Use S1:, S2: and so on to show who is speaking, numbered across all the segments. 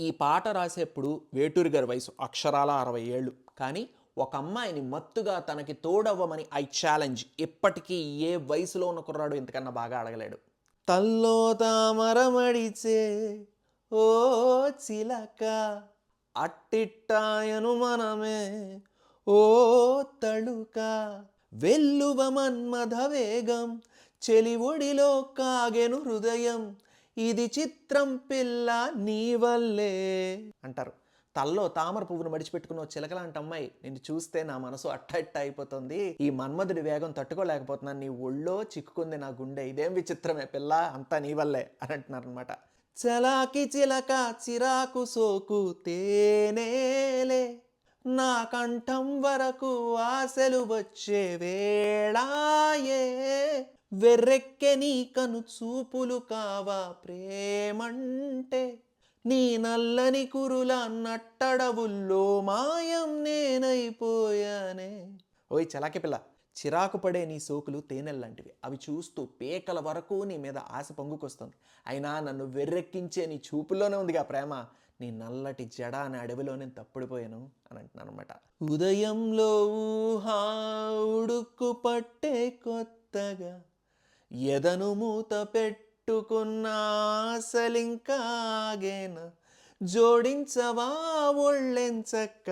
S1: ఈ పాట రాసేప్పుడు వేటూరి గారి వయసు అక్షరాల అరవై ఏళ్ళు. కానీ ఒక అమ్మాయిని మత్తుగా తనకి తోడవ్వమని ఐ ఛాలెంజ్ ఇప్పటికీ ఏ వయసులో ఉన్న కుర్రాడు ఇంతకన్నా బాగా అడగలేడు. తల్లో తామరమడిచే ఓ చిలక అట్టిట్టాయను మనమే ఓ తళుక. వెల్లువ మన్మధ వేగం చెలివొడిలో కాగెను హృదయం ఇది చిత్రం పిల్ల నీ వల్లే అంటారు. తల్లో తామర పువ్వును మడిచిపెట్టుకున్న చిలకలాంటి అమ్మాయి నిన్ను చూస్తే నా మనసు అట్టట్ట అయిపోతుంది. ఈ మన్మధుడి వేగం తట్టుకోలేకపోతున్నాను. నీ ఒళ్ళో చిక్కుకుంది నా గుండె. ఇదేం విచిత్రమే పిల్ల అంతా నీ వల్లే అని అంటున్నారు అనమాట చలాకి చిలక చిరాకు సోకు తేనేలే. నా కంఠం వరకు ఆశలు వచ్చే వేళాయే. వెర్రెక్కె నీ కను చూపులు కావా ప్రేమంటే. నీ నల్లని కురుల నట్టడవుల్లో మాయం నేనైపోయానే. ఓయ్ చలాకి పిల్ల చిరాకు పడే నీ సోకులు తేనెల్లాంటివి అవి చూస్తూ పేకల వరకు నీ మీద ఆశ పొంగుకొస్తుంది. అయినా నన్ను వెర్రెక్కించే నీ చూపుల్లోనే ఉందిగా ప్రేమ. నీ నల్లటి జడ అనే అడవిలో నేను తప్పుడిపోయాను అని అంటున్నాను అనమాట ఉదయంలో ఊహా ఉడుక్కు పట్టే కొత్తగా ఎదను మూత పెట్టుకున్న ఆశలింకాగేనా జోడించవా ఒళ్ళెంచక్క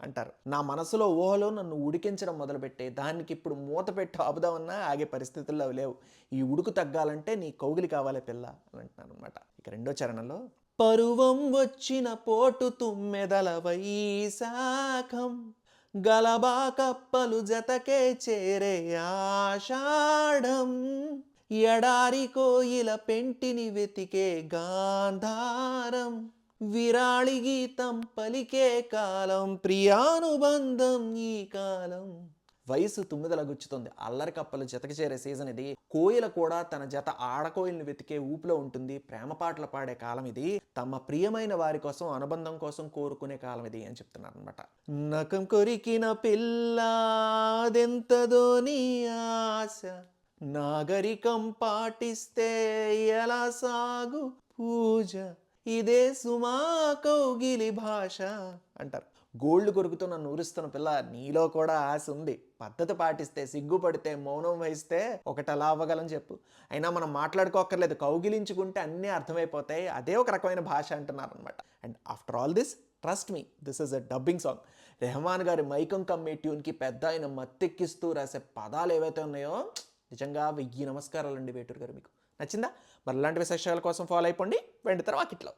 S1: అంటారు. నా మనసులో ఊహలో నన్ను ఉడికించడం మొదలుపెట్టే దానికి ఇప్పుడు మూత పెట్టి ఆపుదామన్నా ఆగే పరిస్థితుల్లో అవి లేవు. ఈ ఉడుకు తగ్గాలంటే నీ కౌగిలి కావాలి పిల్ల అని అంటున్నాను అనమాట ఇక రెండో చరణంలో పరువం వచ్చిన పోటు తుమ్మెదల వైశాఖం. గలబా కప్పలు జతకే చేరే ఆషాఢం. ఎడారి కోయిల పెంటిని వెతికే గాంధారం. విరాళి గీతం పలికే కాలం ప్రియానుబంధం ఈ కాలం. వయసు తుమ్మిదల గుచ్చుతుంది. అల్లరి కప్పలు జతకు చేరే సీజన్ ఇది. కోయిల కూడా తన జత ఆడకోయిల్ని వెతికే ఊపిలో ఉంటుంది. ప్రేమ పాటలు పాడే కాలం ఇది. తమ ప్రియమైన వారి కోసం అనుబంధం కోసం కోరుకునే కాలం ఇది అని చెప్తున్నారు అనమాట నకం కొరికిన పిల్లదెంతదో నీ ఆశ? నాగరికం పాటిస్తే ఎలా సాగు పూజ? ఇదే సుమా కౌగిలి భాష అంటారు. గోల్డ్ కొరుకుతూ నన్ను ఊరుస్తున్న పిల్ల నీలో కూడా ఆశ ఉంది. పద్ధతి పాటిస్తే సిగ్గుపడితే మౌనం వహిస్తే ఒకటి అలా అవ్వగలని చెప్పు. అయినా మనం మాట్లాడుకోక్కర్లేదు. కౌగిలించుకుంటే అన్నీ అర్థమైపోతాయి. అదే ఒక రకమైన భాష అంటున్నారు అనమాట and after all this trust me this is a dubbing song. Rahman గారి మైకం కమ్మే ట్యూన్కి పెద్ద ఆయన మత్తెక్కిస్తూ రాసే పదాలు ఏవైతే ఉన్నాయో నిజంగా వెయ్యి నమస్కారాలండి వేటూరు గారు మీకు. నచ్చిందా? మరి ఇలాంటి విశేషాల కోసం ఫాలో అయిపోండి. వెండి తర్వాత ఇట్లా